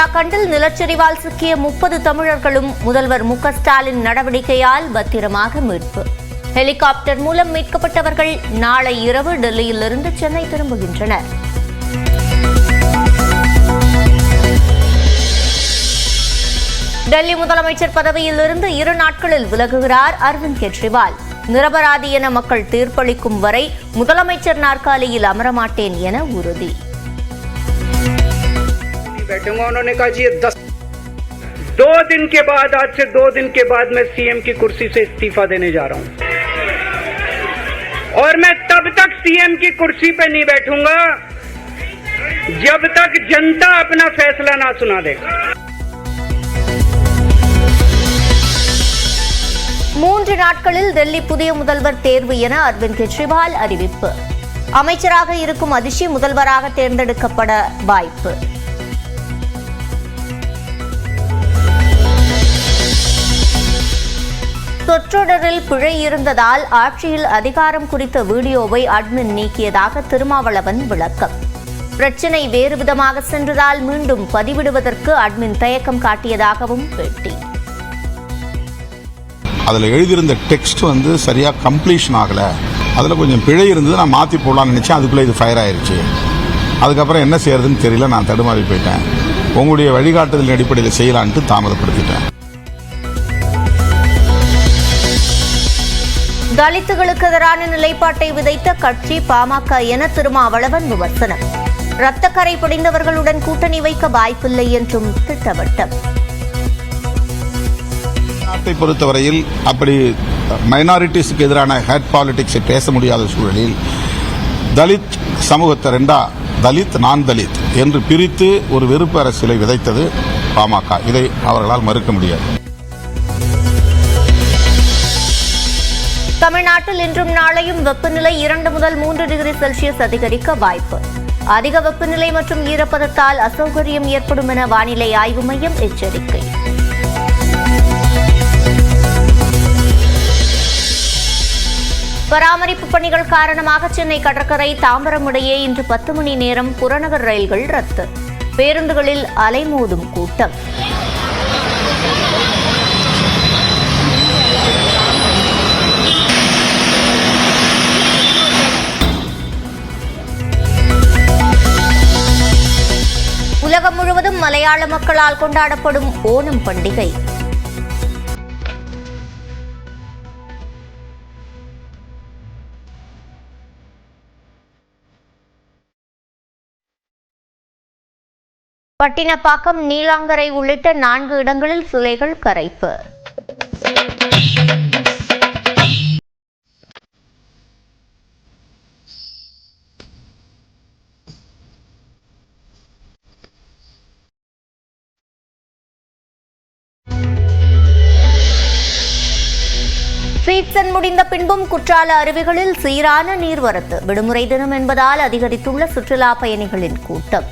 உத்தராகண்டில் நிலச்சரிவால் சிக்கிய முப்பது தமிழர்களும் முதல்வர் மு ஸ்டாலின் நடவடிக்கையால் பத்திரமாக மீட்பு. ஹெலிகாப்டர் மூலம் மீட்கப்பட்டவர்கள் நாளை இரவு டெல்லியிலிருந்து சென்னை திரும்புகின்றனர். டெல்லி முதலமைச்சர் பதவியிலிருந்து இரு நாட்களில் விலகுகிறார் அரவிந்த் கெஜ்ரிவால். நிரபராதி என மக்கள் தீர்ப்பளிக்கும் வரை முதலமைச்சர் நாற்காலியில் அமரமாட்டேன் என உறுதி. बैठूंगा उन्होंने कहा जी ये दस दो दिन के बाद आज से दो दिन के बाद मैं सीएम की कुर्सी से इस्तीफा देने जा रहा हूं और मैं तब तक सीएम की कुर्सी पे नहीं बैठूंगा जब तक जनता अपना फैसला ना सुना दे மூன்று நாட்களில் டெல்லி புதிய முதல்வர் தேர்வு என அரவிந்த் கெஜ்ரிவால் அறிவிப்பு அமைச்சராக இருக்கும் அதிர்ச்சி முதல்வராக தேர்ந்தெடுக்கப்பட வாய்ப்பு சொற்றொடரில் பிழை இருந்ததால் ஆட்சியில் அதிகாரம் குறித்த வீடியோவை அட்மின் நீக்கியதாக திருமாவளவன் விளக்கம். பிரச்சினை வேறு விதமாக சென்றதால் மீண்டும் பதிவிடுவதற்கு அட்மின் தயக்கம் காட்டியதாகவும் பேட்டி. அதில் எழுதியிருந்த டெக்ஸ்ட் வந்து சரியாக கம்ப்ளீஷன் ஆகலை. அதில் கொஞ்சம் பிழை இருந்தது நான் மாற்றி போடலான்னு நினச்சேன் அதுக்குள்ளே இது ஃபயர் ஆயிடுச்சு அதுக்கப்புறம் என்ன செய்யறதுன்னு தெரியல நான் தடுமாறி போயிட்டேன். உங்களுடைய வழிகாட்டுதலின் அடிப்படையில் செய்யலான்ட்டு தாமதப்படுத்திட்டேன். தலித்துகளுக்கு எதிரான நிலைப்பாட்டை விதைத்த கட்சி பாமக என திருமாவளவன் விமர்சனம். ரத்தக்கரை படிந்தவர்களுடன் கூட்டணி வைக்க வாய்ப்பில்லை என்றும் திட்டவட்டம். நாட்டை பொறுத்தவரையில் அப்படி மைனாரிட்டிஸுக்கு எதிரான ஹேட் பாலிடிக்ஸை பேச முடியாத சூழலில் தலித் சமூகத்தை ரெண்டா தலித் நான் தலித் என்று பிரித்து ஒரு வெறுப்பு அரசியலை விதைத்தது பாமக. இதை அவர்களால் மறுக்க முடியாது. தமிழ்நாட்டில் இன்றும் நாளையும் வெப்பநிலை இரண்டு முதல் மூன்று டிகிரி செல்சியஸ் அதிகரிக்க வாய்ப்பு. அதிக வெப்பநிலை மற்றும் ஈரப்பதத்தால் அசௌகரியம் ஏற்படும் என வானிலை ஆய்வு மையம் எச்சரிக்கை. பராமரிப்பு பணிகள் காரணமாக சென்னை கடற்கரை தாம்பரம் இடையே இன்று பத்து மணி நேரம் புறநகர் ரயில்கள் ரத்து. பேருந்துகளில் அலைமோதும் கூட்டம். மலையாள மக்களால் கொண்டாடப்படும் ஓணம் பண்டிகை. பட்டினப்பாக்கம் நீலாங்கரை உள்ளிட்ட நான்கு இடங்களில் சிலைகள் கரைப்பு. சீசன் முடிந்த பின்பும் குற்றால அருவிகளில் சீரான நீர்வரத்து. விடுமுறை தினம் என்பதால் அதிகரித்துள்ள சுற்றுலா பயணிகளின் கூட்டம்.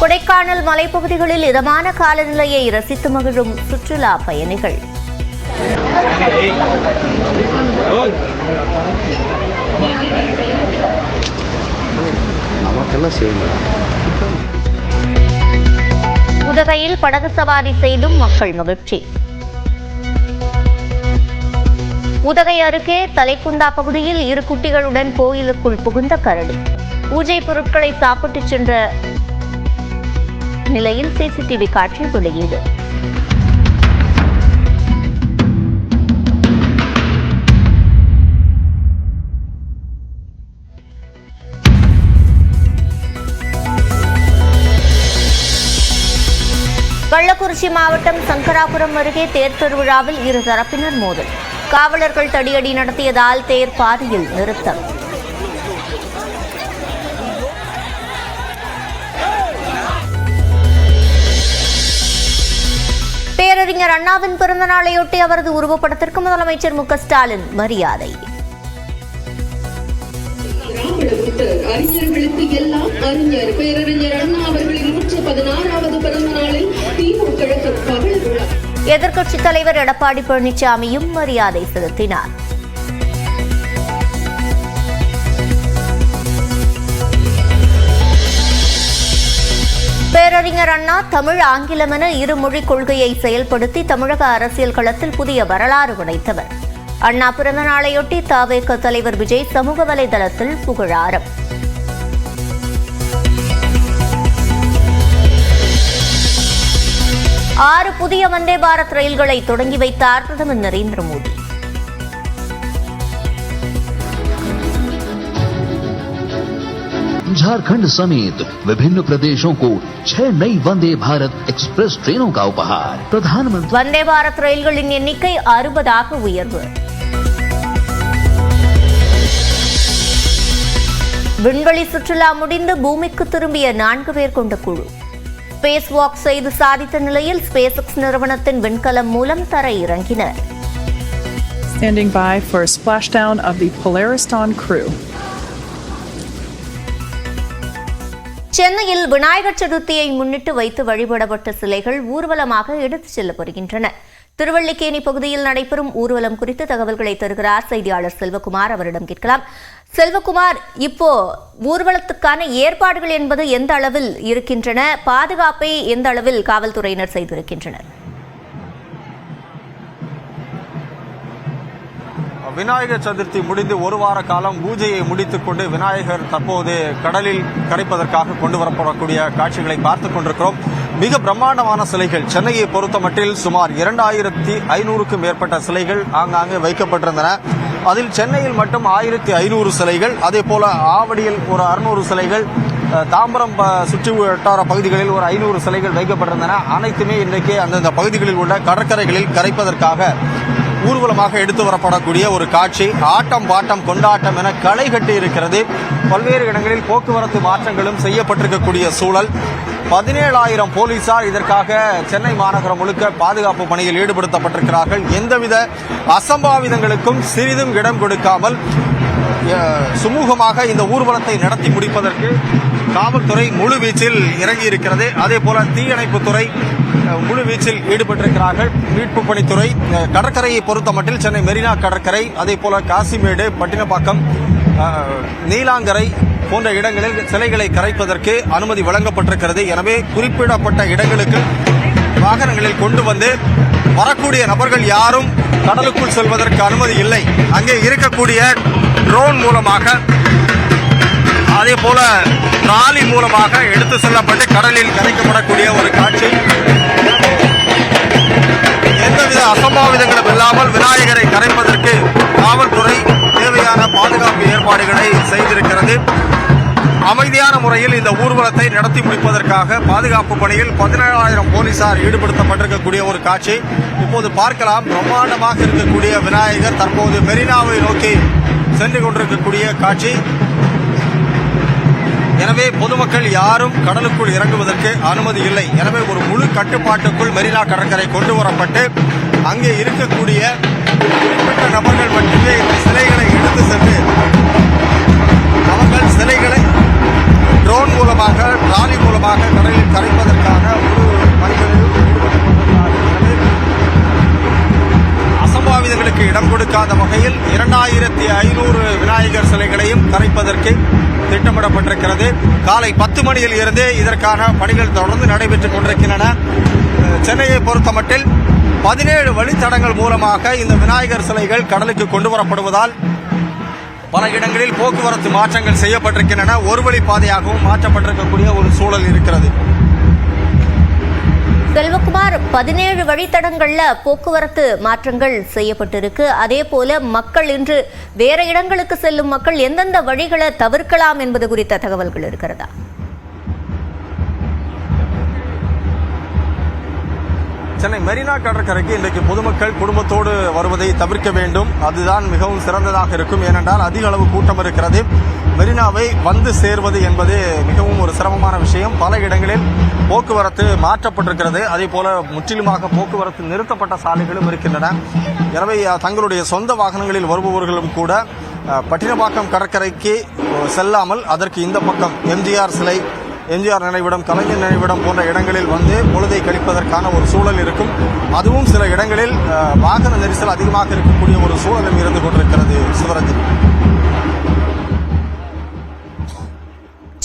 கொடைக்கானல் மலைப்பகுதிகளில் இதமான காலநிலையை ரசித்து மகிழும் சுற்றுலா பயணிகள். நமக்கெல்லாம் செய்யணும் உதகையில் படகு சவாரி செய்தும் மக்கள் மகிழ்ச்சி. உதகை அருகே தலைக்குந்தா பகுதியில் இரு குட்டிகளுடன் கோயிலுக்குள் புகுந்த கரடி. பூஜை பொருட்களை சாப்பிட்டு சென்ற நிலையில் சிசிடிவி காட்சி வெளியீடு. கள்ளக்குறிச்சி மாவட்டம் சங்கராபுரம் அருகே தேர் திருவிழாவில் இரு தரப்பினர் மோதல். காவலர்கள் தடியடி நடத்தியதால் தேர் பாதியில் நிறுத்தம். பேரறிஞர் அண்ணாவின் பிறந்த நாளையொட்டி அவரது உருவப்படத்திற்கு முதலமைச்சர் மு க ஸ்டாலின் மரியாதை. அறிஞர்களுக்கு எல்லாம் அறிஞர் பேரறிஞர் அண்ணா அவர்களின் நூற்று பதினாறாவது பிறந்த நாளில் திமுக பவள விழா எதிர்க்கட்சித் தலைவர் எடப்பாடி பழனிசாமியும் மரியாதை செலுத்தினார். பேரறிஞர் அண்ணா தமிழ் ஆங்கிலம் என இருமொழிக் கொள்கையை செயல்படுத்தி தமிழக அரசியல் களத்தில் புதிய வரலாறு படைத்தவர் அண்ணா பிறந்த நாளையொட்டி தாவேக தலைவர் விஜய் சமூக வலைதளத்தில் புகழாரம் ஆறு புதிய வந்தே பாரத் ரயில்களை தொடங்கி வைத்தார் பிரதமர் நரேந்திர மோடி झारखंड समेत विभिन्न प्रदेशों को छह नई वंदे भारत एक्सप्रेस ट्रेनों का उपहार प्रधानमंत्री வந்தே பாரத் ரயில்களின் எண்ணிக்கை அறுபதாக உயர்வு விண்வெளி சுற்றுலா முடிந்து பூமிக்கு திரும்பிய நான்கு பேர் கொண்ட குழு. ஸ்பேஸ் வாக் செய்து சாதித்த நிலையில் ஸ்பேஸ் எக்ஸ் நிறுவனத்தின் விண்கலம் மூலம் தரை இறங்கினர். Standing by for a splashdown of the Polariston crew. சென்னையில் விநாயகர் சதுர்த்தியை முன்னிட்டு வைத்து வழிபடப்பட்ட சிலைகள் ஊர்வலமாக எடுத்துச் செல்லப்படுகின்றன திருவள்ளிக்கேணி பகுதியில் நடைபெறும் ஊர்வலம் குறித்து தகவல்களை தருகிறார் செய்தியாளர் செல்வகுமார். அவரிடம் கேட்கலாம். செல்வகுமார் இப்போ ஊர்வலத்துக்கான ஏற்பாடுகள் என்பது எந்த அளவில் இருக்கின்றன? பாதுகாப்பை எந்த அளவில் காவல்துறையினர் செய்திருக்கின்றனர்? விநாயகர் சதுர்த்தி முடிந்து ஒரு வார காலம் பூஜையை முடித்துக் கொண்டு விநாயகர் தற்போது கடலில் கரைப்பதற்காக கொண்டு வரப்படக்கூடிய காட்சிகளை பார்த்துக் கொண்டிருக்கிறோம். மிக பிரம்மாண்டமான சிலைகள். சென்னையை பொறுத்தமட்டில் சுமார் இரண்டாயிரத்தி ஐநூறுக்கும் மேற்பட்ட சிலைகள் ஆங்காங்கே வைக்கப்பட்டிருந்தன. அதில் சென்னையில் மட்டும் ஆயிரத்தி ஐநூறு சிலைகள் அதே போல ஆவடியில் ஒரு அறுநூறு சிலைகள் தாம்பரம் ப- வட்டார பகுதிகளில் ஒரு ஐநூறு சிலைகள் வைக்கப்பட்டிருந்தன. அனைத்துமே இன்றைக்கு அந்தந்த பகுதிகளில் உள்ள கடற்கரைகளில் கரைப்பதற்காக ஊர்வலமாக எடுத்து வரப்படக்கூடிய ஒரு காட்சி. ஆட்டம் பாட்டம் கொண்டாட்டம் என களை கட்டி இருக்கிறது பல்வேறு இடங்களில் போக்குவரத்து மாற்றங்களும் செய்யப்பட்டிருக்கக்கூடிய சூழல். பதினேழாயிரம் போலீசார் இதற்காக சென்னை மாநகரம் முழுக்க பாதுகாப்பு பணியில் ஈடுபடுத்தப்பட்டிருக்கிறார்கள். எந்தவித அசம்பாவிதங்களுக்கும் சிறிதும் இடம் கொடுக்காமல் சுமூகமாக இந்த ஊர்வலத்தை நடத்தி முடிப்பதற்கு காவல்துறை முழு வீச்சில் இறங்கி இருக்கிறது அதே போல தீயணைப்புத்துறை முழு வீச்சில் ஈடுபட்டிருக்கிறார்கள். மீட்பு பணித்துறை கடற்கரையை பொறுத்த மட்டில் சென்னை மெரினா கடற்கரை அதே போல காசிமேடு பட்டினப்பாக்கம் நீலாங்கரை போன்ற இடங்களில் சிலைகளை கரைப்பதற்கு அனுமதி வழங்கப்பட்டிருக்கிறது. எனவே குறிப்பிடப்பட்ட இடங்களுக்கு வாகனங்களில் கொண்டு வந்து வரக்கூடிய நபர்கள் யாரும் கடலுக்குள் செல்வதற்கு அனுமதி இல்லை. அங்கே இருக்கக்கூடிய ட்ரோன் மூலமாக அதே போல டிராலி மூலமாக எடுத்து செல்லப்பட்டு கடலில் கரைக்கப்படக்கூடிய ஒரு காட்சி. எந்தவித அசம்பாவிதங்களும் இல்லாமல் விநாயகரை கரைப்பதற்கு காவல்துறை தேவையான பாதுகாப்பு ஏற்பாடுகளை செய்திருக்கிறது. அமைதியான முறையில் இந்த ஊர்வலத்தை நடத்தி முடிப்பதற்காக பாதுகாப்பு பணியில் பதினேழாயிரம் போலீசார் ஈடுபடுத்தப்பட்டிருக்கக்கூடிய ஒரு காட்சி. இப்போது பார்க்கலாம். பிரம்மாண்டமாக இருக்கக்கூடிய விநாயகர் தற்போது மெரினாவை நோக்கி சென்று கொண்டிருக்கக்கூடிய காட்சி. எனவே பொதுமக்கள் யாரும் கடலுக்குள் இறங்குவதற்கு அனுமதி இல்லை. எனவே ஒரு முழு கட்டுப்பாட்டுக்குள் மெரினா கடற்கரை கொண்டு வரப்பட்டு அங்கே இருக்கக்கூடிய குறிப்பிட்ட நபர்கள் மட்டுமே இந்த சிலைகளை எடுத்து சென்று அவர்கள் சிலைகளை ட்ரோன் மூலமாக ட்ராலி மூலமாக கடலில் கரைப்பதற்கான ஒரு பணிகளில் அசம்பாவிதங்களுக்கு இடம் கொடுக்காத வகையில் இரண்டாயிரத்தி ஐநூறு விநாயகர் சிலைகளையும் கரைப்பதற்கு திட்டமிடப்பட்டிருக்கிறது. காலை பத்து மணியில் இருந்தே இதற்கான பணிகள் தொடர்ந்து நடைபெற்றுக் கொண்டிருக்கின்றன. சென்னையை பொறுத்தமட்டில் பதினேழு வழித்தடங்கள் மூலமாக இந்த விநாயகர் சிலைகள் கடலுக்கு கொண்டு வரப்படுவதால் பல இடங்களில் போக்குவரத்து மாற்றங்கள் செய்யப்பட்டிருக்கின்றன. ஒரு வழி பாதையாகவும் மாற்றப்பட்டிருக்கக்கூடிய ஒரு சூழல் இருக்கிறது. செல்வகுமார் பதினேழு வழித்தடங்களில் போக்குவரத்து மாற்றங்கள் செய்யப்பட்டிருக்கு. அதே போல மக்கள் இன்று வேற இடங்களுக்கு செல்லும் மக்கள் எந்தெந்த வழிகளை தவிர்க்கலாம் என்பது குறித்த தகவல்கள் இருக்கிறதா? சென்னை மெரினா கடற்கரைக்கு இன்றைக்கு பொதுமக்கள் குடும்பத்தோடு வருவதை தவிர்க்க வேண்டும். அதுதான் மிகவும் சிறந்ததாக இருக்கும். ஏனென்றால் அதிக அளவு கூட்டம் இருக்கிறது. மெரினாவை வந்து சேர்வது என்பது மிகவும் ஒரு சிரமமான விஷயம். பல இடங்களில் போக்குவரத்து மாற்றப்பட்டிருக்கிறது. அதே போல முற்றிலுமாக போக்குவரத்து நிறுத்தப்பட்ட சாலைகளும் இருக்கின்றன. எனவே தங்களுடைய சொந்த வாகனங்களில் வருபவர்களும் கூட பட்டினப்பாக்கம் கடற்கரைக்கு செல்லாமல் அதற்கு இந்த பக்கம் எம்ஜிஆர் சிலை எம்ஜிஆர் நினைவிடம் கலைஞர் நினைவிடம் போன்ற இடங்களில் வந்து பொழுதை கழிப்பதற்கான ஒரு சூழல் இருக்கும். அதுவும் சில இடங்களில் வாகன நெரிசல் அதிகமாக இருக்கக்கூடிய ஒரு சூழலும் இருந்து கொண்டிருக்கிறது சிவரஞ்சன்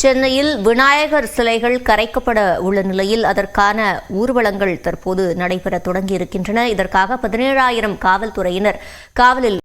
சென்னையில் விநாயகர் சிலைகள் கரைக்கப்பட உள்ள நிலையில் அதற்கான ஊர்வலங்கள் தற்போது நடைபெற தொடங்கியிருக்கின்றன. இதற்காக பதினேழாயிரம் காவல்துறையினர் காவலில்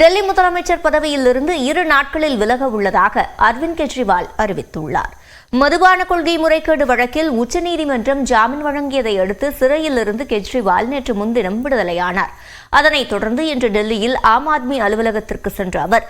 டெல்லி முதலமைச்சர் பதவியிலிருந்து இரு நாட்களில் விலக உள்ளதாக அரவிந்த் கெஜ்ரிவால் அறிவித்துள்ளார். மதுபான கொள்கை முறைகேடு வழக்கில் உச்சநீதிமன்றம் ஜாமீன் வழங்கியதை அடுத்து சிறையில் இருந்து கெஜ்ரிவால் நேற்று முன்தினம் விடுதலையானார். அதனைத் தொடர்ந்து இன்று டெல்லியில் ஆம் ஆத்மி அலுவலகத்திற்கு சென்ற அவர்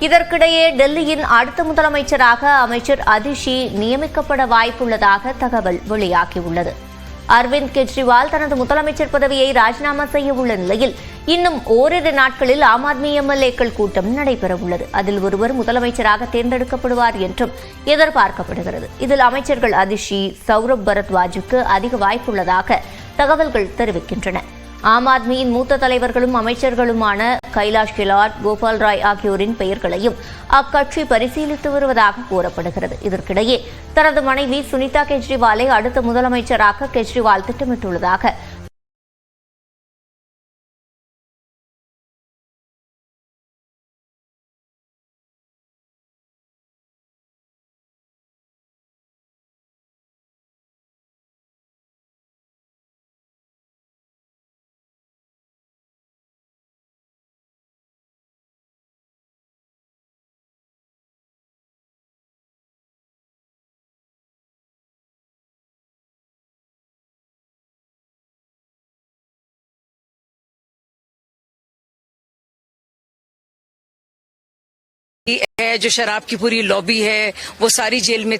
இதற்கிடையே டெல்லியின் அடுத்த முதலமைச்சராக அமைச்சர் அதிஷி நியமிக்கப்பட வாய்ப்புள்ளதாக தகவல் வெளியாகியுள்ளது. அரவிந்த் கெஜ்ரிவால் தனது முதலமைச்சர் பதவியை ராஜினாமா செய்ய உள்ள நிலையில் இன்னும் ஓரிரு நாட்களில் ஆம் ஆத்மி எம்எல்ஏக்கள் கூட்டம் நடைபெறவுள்ளது. அதில் ஒருவர் முதலமைச்சராக தேர்ந்தெடுக்கப்படுவார் என்றும் எதிர்பார்க்கப்படுகிறது. இதில் அமைச்சர்கள் அதிஷி சௌரப் பரத்வாஜுக்கு அதிக வாய்ப்புள்ளதாக தகவல்கள் தெரிவிக்கின்றன. ஆம் ஆத்மியின் மூத்த தலைவர்களும் அமைச்சர்களுமான கைலாஷ் கெலாட் கோபால் ராய் ஆகியோரின் பெயர்களையும் அக்கட்சி பரிசீலித்து வருவதாக கூறப்படுகிறது. இதற்கிடையே தனது மனைவி சுனிதா கெஜ்ரிவாலை அடுத்த முதலமைச்சராக கெஜ்ரிவால் திட்டமிட்டுள்ளதாக है जो शराब की पूरी लॉबी है वो सारी जेल में